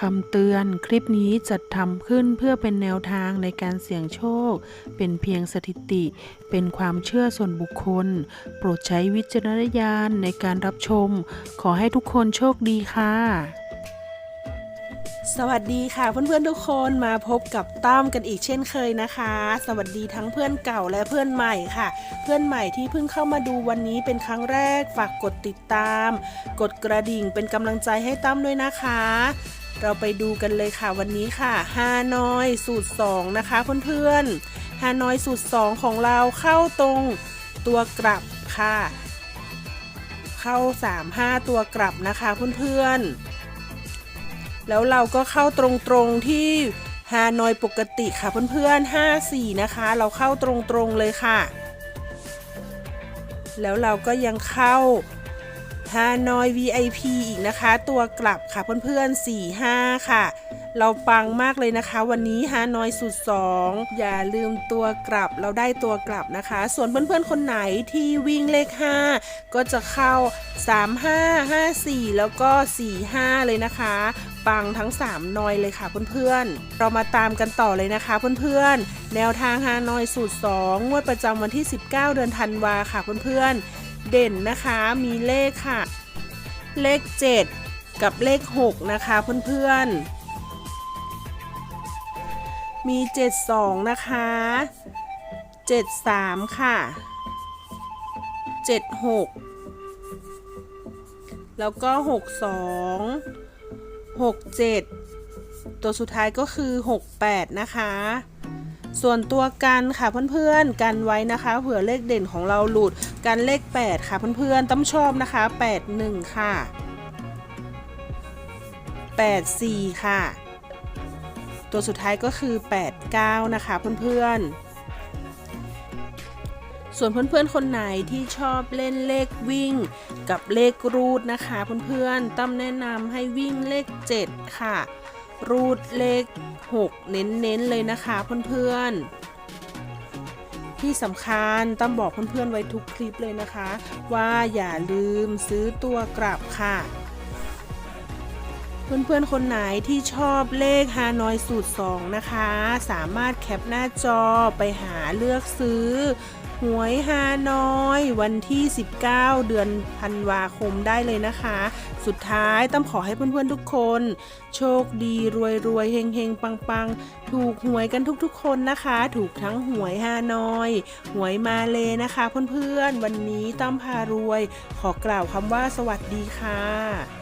คำเตือนคลิปนี้จัดทำขึ้นเพื่อเป็นแนวทางในการเสี่ยงโชค เป็นเพียงสถิติ เป็นความเชื่อส่วนบุคคล โปรดใช้วิจารณญาณในการรับชม ขอให้ทุกคนโชคดีค่ะ สวัสดีค่ะเพื่อนๆทุกคนมาพบกับตั้มกันอีกเช่นเคยนะคะ สวัสดีทั้งเพื่อนเก่าและเพื่อนใหม่ค่ะ เพื่อนใหม่ที่เพิ่งเข้ามาดูวันนี้เป็นครั้งแรกฝากกดติดตาม กดกระดิ่งเป็นกำลังใจให้ตั้มด้วยนะคะ เราไปดูกันเลยค่ะวันนี้ค่ะฮานอยสูตร 2 นะคะเพื่อนๆฮานอยสูตร 2 ของเราเข้าตรงตัวกลับค่ะ เข้า 3-5 ตัวกลับนะคะเพื่อนๆ แล้วเราก็เข้าตรงๆที่ฮานอยปกติค่ะเพื่อนๆ 54 นะคะ เราเข้าตรงๆเลยค่ะ แล้วเราก็ยังเข้า ฮานอย VIP อีกนะคะ ตัวกลับค่ะเพื่อนๆ45 ค่ะ เราปังมากเลยนะคะ วันนี้ฮานอยสุด 2 อย่าลืมตัวกลับเราได้ตัวกลับนะคะ ส่วนเพื่อนๆ คนไหนที่วิ่งเลข 5 ก็จะเข้า 35 54 แล้วก็ 45 เลยนะคะ ปังทั้ง 3 นอยเลยค่ะเพื่อนๆ เรามาตามกันต่อเลยนะคะเพื่อนๆ แนวทางฮานอยสูตร 2 งวดประจำวันที่ 19 เดือนธันวาค่ะเพื่อนๆ เด่นนะคะมีเลขค่ะ เลข 7 กับเลข 6 นะคะเพื่อนๆ มี 72 นะคะ 73 ค่ะ 76 แล้วก็ 62 67 ตัวสุดท้ายก็คือ 68 นะคะ ส่วนตัวกันค่ะเพื่อนๆกันไว้นะคะ เผื่อเลขเด่นของเราหลุดกันเลข 8 ค่ะเพื่อนๆต้องชอบนะคะ 81 ค่ะ 84 ค่ะ ตัวสุดท้ายก็คือ 89 นะคะเพื่อนๆส่วนเพื่อนๆ คนไหนที่ชอบเล่นเลขวิ่ง กับเลขรูดนะคะ เพื่อนๆตั้มแนะนำให้วิ่งเลข 7 ค่ะ รูดเลข 6 เน้นๆเลยนะคะเพื่อนๆ ที่สำคัญตั้มบอกเพื่อนๆไว้ทุกคลิปเลยนะคะ ว่าอย่าลืมซื้อตัวกลับค่ะ เพื่อนๆ คนไหนที่ชอบเลขฮานอยสูตร 2 นะคะ สามารถแคปหน้าจอไปหาเลือกซื้อ หวยฮานอยวันที่ 19 เดือนธันวาคมได้เลยนะคะ สุดท้ายต้องขอให้เพื่อนๆทุกคน โชคดีรวยรวยๆเฮงเฮงปังปังๆถูกหวยกันทุกๆ คนนะคะ ถูกทั้งหวยฮานอย หวยมาเลยนะคะเพื่อนๆ วันนี้ตั้มพารวย ขอกล่าวคำว่าสวัสดีค่ะ